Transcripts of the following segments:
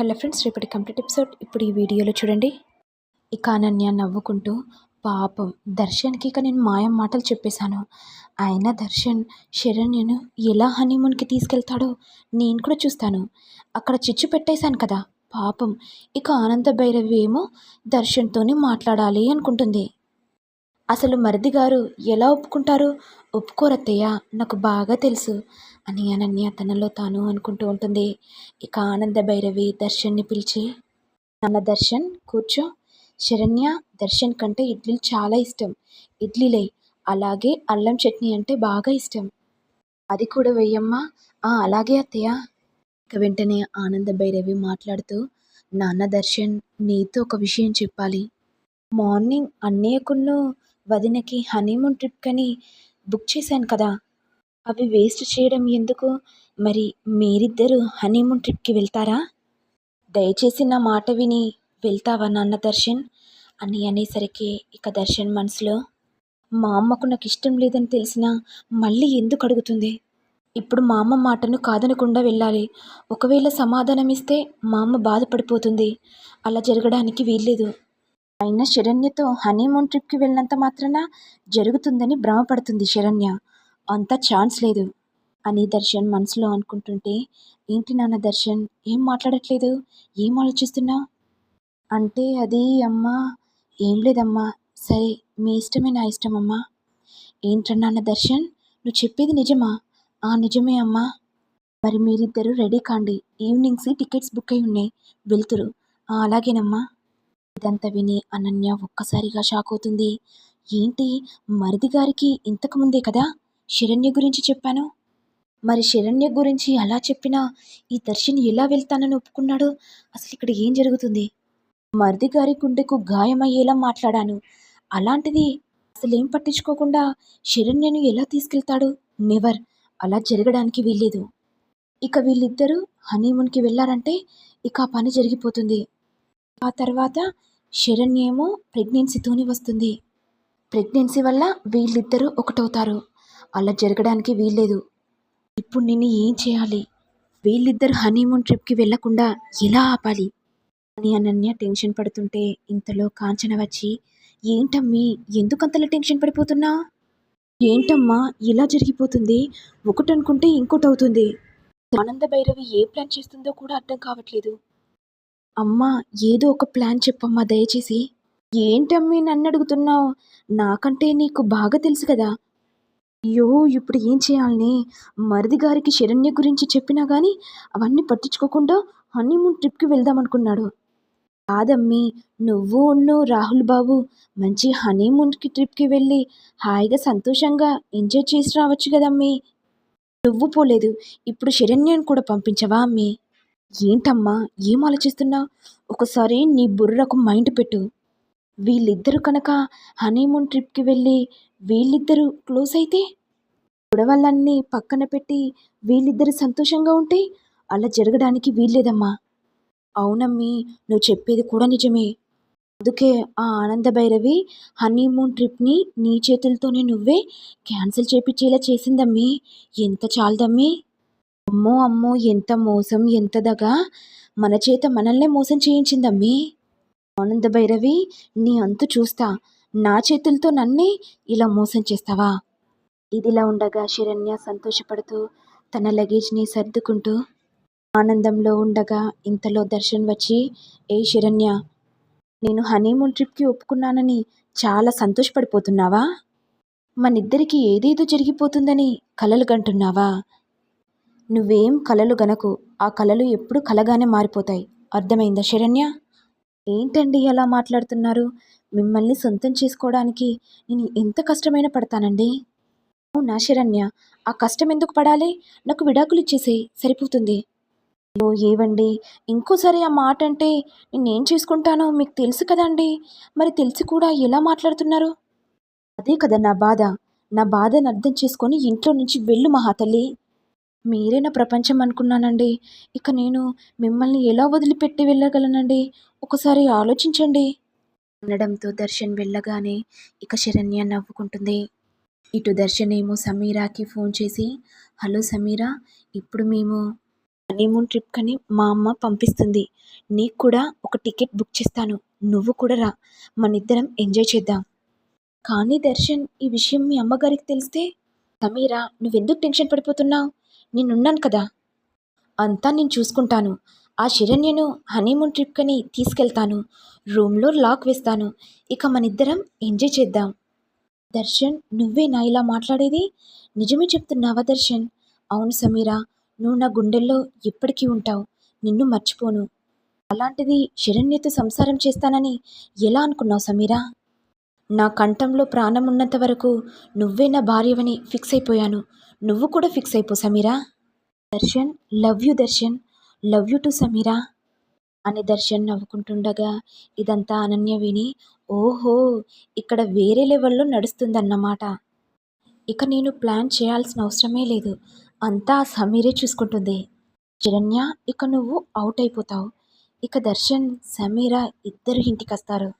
Hello friends రేపటి complete episode. ఇప్పుడు ఈ వీడియోలో చూడండి. ఇక అనన్య నవ్వుకుంటూ పాపం దర్శన్కి ఇక నేను మాయం మాటలు చెప్పేశాను. అయినా దర్శన్ శరణ్యను ఎలా హనీమూన్కి తీసుకెళ్తాడో నేను కూడా చూస్తాను. అక్కడ చిచ్చు పెట్టేశాను కదా. పాపం ఇక ఆనంద భైరవి ఏమో దర్శన్తోనే మాట్లాడాలి అనుకుంటుంది. అసలు మరిది గారు ఎలా ఒప్పుకుంటారు? ఒప్పుకోరత్తయ్య నాకు బాగా తెలుసు. అని అనన్య తనలో తాను అనుకుంటూ ఉంటుంది. ఇక ఆనంద భైరవి దర్శన్ని పిలిచి నాన్న దర్శన్ కూర్చో. శరణ్య దర్శన్ కంటే ఇడ్లీలు చాలా ఇష్టం. ఇడ్లీలే అలాగే అల్లం చట్నీ అంటే బాగా ఇష్టం. అది కూడా వెయ్యమ్మా. "ఆ, అలాగే అత్తయ్య. ఇక వెంటనే ఆనంద భైరవి మాట్లాడుతూ నాన్న దర్శన్ నీతో ఒక విషయం చెప్పాలి. మార్నింగ్ అన్నయ్యకున్న వదినకి హనీమూన్ ట్రిప్ కని బుక్ చేశాను కదా. అవి వేస్ట్ చేయడం ఎందుకు? మరి మీరిద్దరూ హనీమూన్ ట్రిప్కి వెళ్తారా? దయచేసి నా మాట విని వెళ్తావా నాన్న దర్శన్? అని అనేసరికి ఇక దర్శన్ మనసులో మా అమ్మకు నాకు ఇష్టం లేదని తెలిసినా మళ్ళీ ఎందుకు అడుగుతుంది? ఇప్పుడు మా అమ్మ మాటను కాదనకుండా వెళ్ళాలి. ఒకవేళ సమాధానం ఇస్తే మా అమ్మ బాధపడిపోతుంది. అలా జరగడానికి వీల్లేదు. అయినా శరణ్యతో హనీమూన్ ట్రిప్కి వెళ్ళినంత మాత్రాన జరుగుతుందని భ్రమపడుతుంది శరణ్య. అంత ఛాన్స్ లేదు అని దర్శన్ మనసులో అనుకుంటుంటే ఏంటి నాన్న దర్శన్ ఏం మాట్లాడట్లేదు? ఏం ఆలోచిస్తున్నావు అంటే అది అమ్మా ఏం లేదమ్మా. సరే మీ ఇష్టమే నా ఇష్టం అమ్మా. ఏంట్రా దర్శన్? నువ్వు చెప్పేది నిజమా? ఆ నిజమే అమ్మా. మరి మీరిద్దరూ రెడీ కాండి. ఈవినింగ్స్ టికెట్స్ బుక్ అయి ఉన్నాయి. వెళ్తురు. అలాగేనమ్మా. ఇదంతా విని అనన్య ఒక్కసారిగా షాక్ అవుతుంది. ఏంటి మరిది గారికి ఇంతకు ముందే కదా? శరణ్య గురించి చెప్పాను? మరి శరణ్య గురించి అలా చెప్పినా ఈ దర్శిని ఎలా వెళ్తానని ఒప్పుకున్నాడు? అసలు ఇక్కడ ఏం జరుగుతుంది? మరిది గారి గుండెకు గాయమయ్యేలా మాట్లాడాను. అలాంటిది అసలు ఏం పట్టించుకోకుండా శరణ్యను ఎలా తీసుకెళ్తాడు? నెవర్! అలా జరగడానికి వీల్లేదు. ఇక వీళ్ళిద్దరూ హనీమూన్కి వెళ్ళారంటే ఇక ఆ పని జరిగిపోతుంది. ఆ తర్వాత శరణ్య ఏమో ప్రెగ్నెన్సీతోనే వస్తుంది. ప్రెగ్నెన్సీ వల్ల వీళ్ళిద్దరూ ఒకటవుతారు. అలా జరగడానికి వీల్లేదు. ఇప్పుడు నేను ఏం చేయాలి? వీళ్ళిద్దరు హనీమూన్ ట్రిప్కి వెళ్ళకుండా ఎలా ఆపాలి? అని అనన్య టెన్షన్ పడుతుంటే ఇంతలో కాంచన వచ్చి ఏంటమ్మీ ఎందుకంతలా టెన్షన్ పడిపోతున్నా? ఏంటమ్మా ఇలా జరిగిపోతుంది. ఒకటి అనుకుంటే ఇంకోటి అవుతుంది. ఆనంద భైరవి ఏ ప్లాన్ చేస్తుందో కూడా అర్థం కావట్లేదు. అమ్మా ఏదో ఒక ప్లాన్ చెప్పమ్మా దయచేసి. ఏంటమ్మీ నన్ను అడుగుతున్నావు? నాకంటే నీకు బాగా తెలుసు కదా. అయ్యో ఇప్పుడు ఏం చేయాలని? మరిది గారికి శరణ్య గురించి చెప్పినా కానీ అవన్నీ పట్టించుకోకుండా హనీమూన్ ట్రిప్కి వెళ్దాం అనుకున్నాడు కాదమ్మీ నువ్వు ఉన్ను రాహుల్ బాబు మంచి హనీమూన్కి ట్రిప్కి వెళ్ళి హాయిగా సంతోషంగా ఎంజాయ్ చేసి రావచ్చు కదమ్మీ. నువ్వు పోలేదు ఇప్పుడు శరణ్యను కూడా పంపించవా అమ్మీ? ఏంటమ్మా ఏం ఆలోచిస్తున్నావు ఒకసారి నీ బుర్రకు మైండ్ పెట్టు. వీళ్ళిద్దరూ కనుక హనీమూన్ ట్రిప్కి వెళ్ళి వీళ్ళిద్దరూ క్లోజ్ అయితే గొడవలన్నీ పక్కన పెట్టి వీళ్ళిద్దరు సంతోషంగా ఉంటే అలా జరగడానికి వీల్లేదమ్మా. అవునమ్మీ నువ్వు చెప్పేది కూడా నిజమే. అందుకే ఆ ఆనంద భైరవి హనీమూన్ ట్రిప్ని నీ చేతులతోనే నువ్వే క్యాన్సిల్ చేపించేలా చేసిందమ్మీ. ఎంత చాలదమ్మీ. అమ్మో అమ్మో ఎంత మోసం ఎంత దగా. మన చేత మనల్నే మోసం చేయించిందమ్మీ. ఆనంద భైరవి నీ అంతు చూస్తా. నా చేతులతో నన్నే ఇలా మోసం చేస్తావా? ఇదిలా ఉండగా శరణ్య సంతోషపడుతూ తన లగేజ్ని సర్దుకుంటూ ఆనందంలో ఉండగా ఇంతలో దర్శన్ వచ్చి ఏ శరణ్య నేను హనీమూన్ ట్రిప్కి ఒప్పుకున్నానని చాలా సంతోషపడిపోతున్నావా? మనిద్దరికి ఏదేదో జరిగిపోతుందని కలలు గంటున్నావా నువ్వేం కలలు గనకు ఆ కలలు ఎప్పుడు కలగానే మారిపోతాయి. అర్థమైందా శరణ్య? ఏంటండి ఎలా మాట్లాడుతున్నారు? మిమ్మల్ని సొంతం చేసుకోవడానికి నేను ఎంత కష్టమైన పడతానండి? అవునా శరణ్య ఆ కష్టం ఎందుకు పడాలి? నాకు విడాకులు ఇచ్చేసేయ్ సరిపోతుంది. ఓ ఏవండి? ఇంకోసారి ఆ మాట అంటే నేనేం చేసుకుంటానో మీకు తెలుసు కదండి? మరి తెలిసి కూడా ఎలా మాట్లాడుతున్నారు? అదే కదా నా బాధ. నా బాధను అర్థం చేసుకొని ఇంట్లో నుంచి వెళ్ళు మహాతల్లి. మీరే నా ప్రపంచం అనుకున్నానండి. ఇక నేను మిమ్మల్ని ఎలా వదిలిపెట్టి వెళ్ళగలనండి? ఒకసారి ఆలోచించండి. అనడంతో దర్శన్ వెళ్ళగానే ఇక శరణ్య నవ్వుకుంటుంది. ఇటు దర్శన్ ఏమో సమీరాకి ఫోన్ చేసి హలో సమీరా ఇప్పుడు మేము హనీమూన్ ట్రిప్ కని మా అమ్మ పంపిస్తుంది. నీకు కూడా ఒక టికెట్ బుక్ చేస్తాను. నువ్వు కూడా రా. మనిద్దరం ఎంజాయ్ చేద్దాం. కానీ దర్శన్ ఈ విషయం మీ అమ్మగారికి తెలిస్తే సమీరా నువ్వెందుకు టెన్షన్ పడిపోతున్నావు? నేనున్నాను కదా. అంతా నేను చూసుకుంటాను. ఆ శరణ్యను హనీమూన్ ట్రిప్కని తీసుకెళ్తాను. రూమ్లో లాక్ వేస్తాను. ఇక మనిద్దరం ఎంజాయ్ చేద్దాం. దర్శన్ నువ్వే నా ఇలా మాట్లాడేది? నిజమే చెప్తున్నావా దర్శన్? అవును సమీరా నువ్వు నా గుండెల్లో ఎప్పటికీ ఉంటావు. నిన్ను మర్చిపోను. అలాంటిది శరణ్యతో సంసారం చేస్తానని ఎలా అనుకున్నావు సమీరా? నా కంఠంలో ప్రాణం ఉన్నంత వరకు నువ్వే నా భార్యవని ఫిక్స్ అయిపోయాను. నువ్వు కూడా ఫిక్స్ అయిపో Sameera. Darshan love you Darshan love you too Sameera అని దర్శన్ నవ్వుకుంటుండగా ఇదంతా అనన్య విని ఓహో ఇక్కడ వేరే లెవెల్లో నడుస్తుందన్నమాట. ఇక నేను ప్లాన్ చేయాల్సిన అవసరమే లేదు. అంతా సమీరే చూసుకుంటుంది. శరణ్య ఇక నువ్వు అవుట్ అయిపోతావు. ఇక దర్శన్ సమీరా ఇద్దరు ఇంటికి వస్తారు.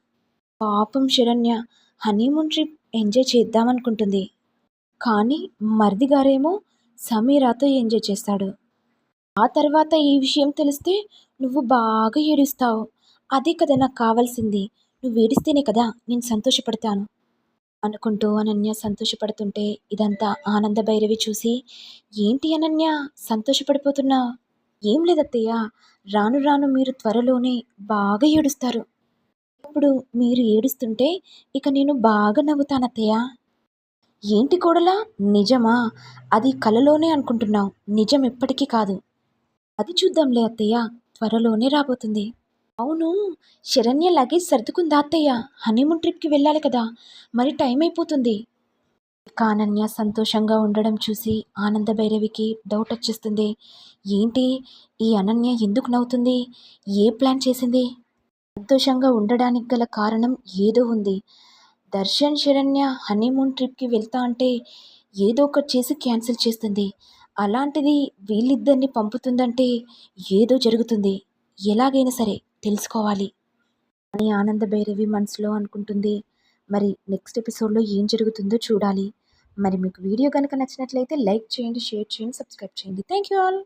పాపం శరణ్య హనీమూన్ ట్రిప్ ఎంజాయ్ చేద్దామనుకుంటుంది. కానీ మరిది గారేమో సమీరాతో ఎంజాయ్ చేస్తాడు. ఆ తర్వాత ఈ విషయం తెలిస్తే నువ్వు బాగా ఏడుస్తావు. అదే కదా నాకు కావాల్సింది. నువ్వు ఏడిస్తేనే కదా నేను సంతోషపడతాను. అనుకుంటూ అనన్య సంతోషపడుతుంటే ఇదంతా ఆనంద భైరవి చూసి ఏంటి అనన్య? సంతోషపడిపోతున్నా? ఏం లేదత్తయ్య. రాను రాను మీరు త్వరలోనే బాగా ఏడుస్తారు. ఇప్పుడు మీరు ఏడుస్తుంటే ఇక నేను బాగా నవ్వుతానత్తయ్య. ఏంటి కోడలా? నిజమా? అది కలలోనే అనుకుంటున్నావు. నిజం ఎప్పటికీ కాదు. అది చూద్దాంలే అత్తయ్య. త్వరలోనే రాబోతుంది. అవును. శరణ్య లగేజ్ సర్దుకుందా అత్తయ్య. హనీమూన్ ట్రిప్కి వెళ్ళాలి కదా. మరి టైం అయిపోతుంది. కానన్య అనన్య సంతోషంగా ఉండడం చూసి ఆనంద భైరవికి డౌట్ వచ్చేస్తుంది. ఏంటి? ఈ అనన్య ఎందుకు నవ్వుతుంది? ఏ ప్లాన్ చేసింది? సంతోషంగా ఉండడానికి గల కారణం ఏదో ఉంది. దర్శన్ శరణ్య హనీమూన్ ట్రిప్కి వెళ్తా అంటే ఏదో ఒకటి చేసి క్యాన్సిల్ చేస్తుంది. అలాంటిది వీళ్ళిద్దరిని పంపుతుందంటే ఏదో జరుగుతుంది. ఎలాగైనా సరే తెలుసుకోవాలి. అని ఆనంద భైరవి మనసులో అనుకుంటుంది. మరి నెక్స్ట్ ఎపిసోడ్లో ఏం జరుగుతుందో చూడాలి. మరి మీకు వీడియో కనుక నచ్చినట్లయితే లైక్ చేయండి షేర్ చేయండి సబ్స్క్రైబ్ చేయండి. Thank you all.